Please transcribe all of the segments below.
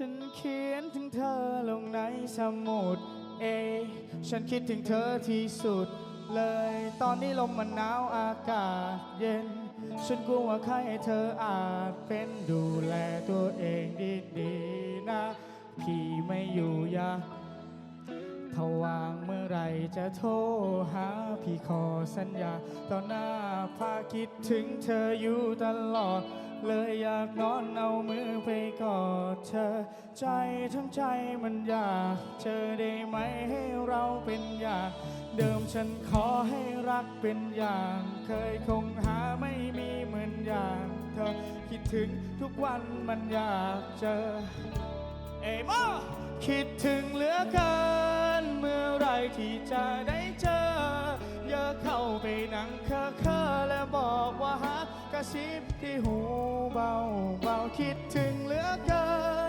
ฉันเขียนถึงเธอลงในสมุดเอ ฉันคิดถึงเธอที่สุดเลย ตอนนี้ลมมันหนาวอากาศเย็น ฉันกลัวว่าใครเธออาจเป็นดูแลตัวเองดีๆนะ พี่ไม่อยู่อยาถ้าว่างเมื่อไหรจะโทรหา ขอสัญญาต่อหน้าพาคิดถึงเธออยู่ตลอด เลยอยากนอนเอามือไปกอดเธอ ใจทั้งใจมันอยากเจอได้ไหมให้เราเป็นอย่างเดิมฉันขอให้รักเป็นอย่าง เคยคงหาไม่มีเหมือนอย่างเธอคิดถึงทุกวันมันอยากเจอ เอยโมคิดถึงเหลือเกิน เมื่อไรที่จะได้ เคอะเคอะและบอกว่าฮักกระซิบที่หูเบาเบาคิดถึงเหลือเกิ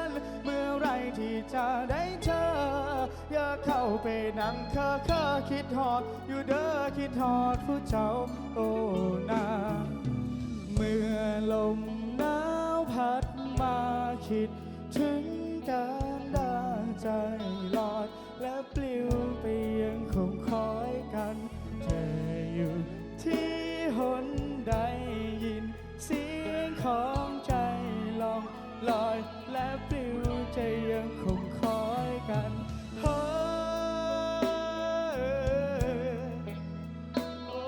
น เมื่อไรที่จะได้เจออย่าเข้าไปนั่งเคอะเคอะคิดหอด อยู่เด้อคิดหอดผู้เจ้าโอ้นาเมื่อลมหนาวพัดมาคิดถึงการได้ใจลอยและปลิวไปยังคงคอย ลอยและปลิวใจยังคงคอยกันเฮ้โอ้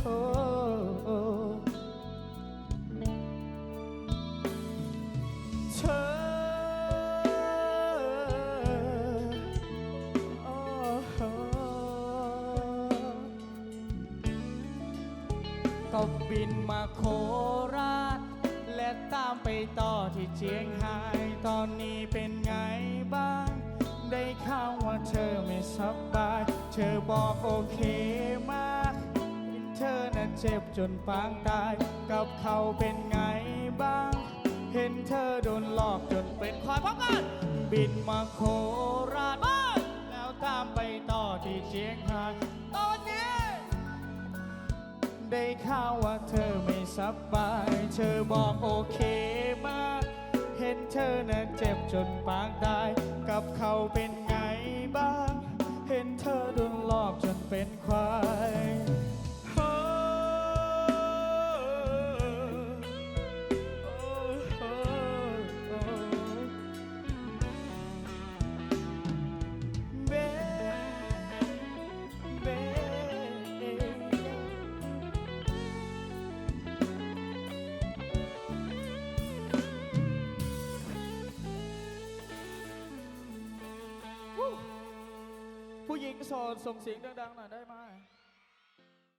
โอ้เธอโอ้โหก็บินมาโคราชและตามไปต่อ เจียงไฮ้ตอนนี้เป็นไงบ้าง ได้ข่าวว่าเธอไม่สบาย เธอบอกโอเคมากเธอน่ะเจ็บจนปางตาย กับเขาเป็นไงบ้าง เห็นเธอโดนหลอกจนเป็นควายพร้อมกันบินมาโคราชแล้วตามไปต่อที่เชียงรายตอนนี้ ได้ข่าวว่าเธอไม่สบาย เธอบอกโอเค เห็นเธอน่ะเจ็บจนปางตาย กับเขาเป็นไงบ้าง เห็นเธอโดนหลอกจนเป็นควาย ผู้หญิงโสดส่งเสียงดังๆหน่อยได้ไหม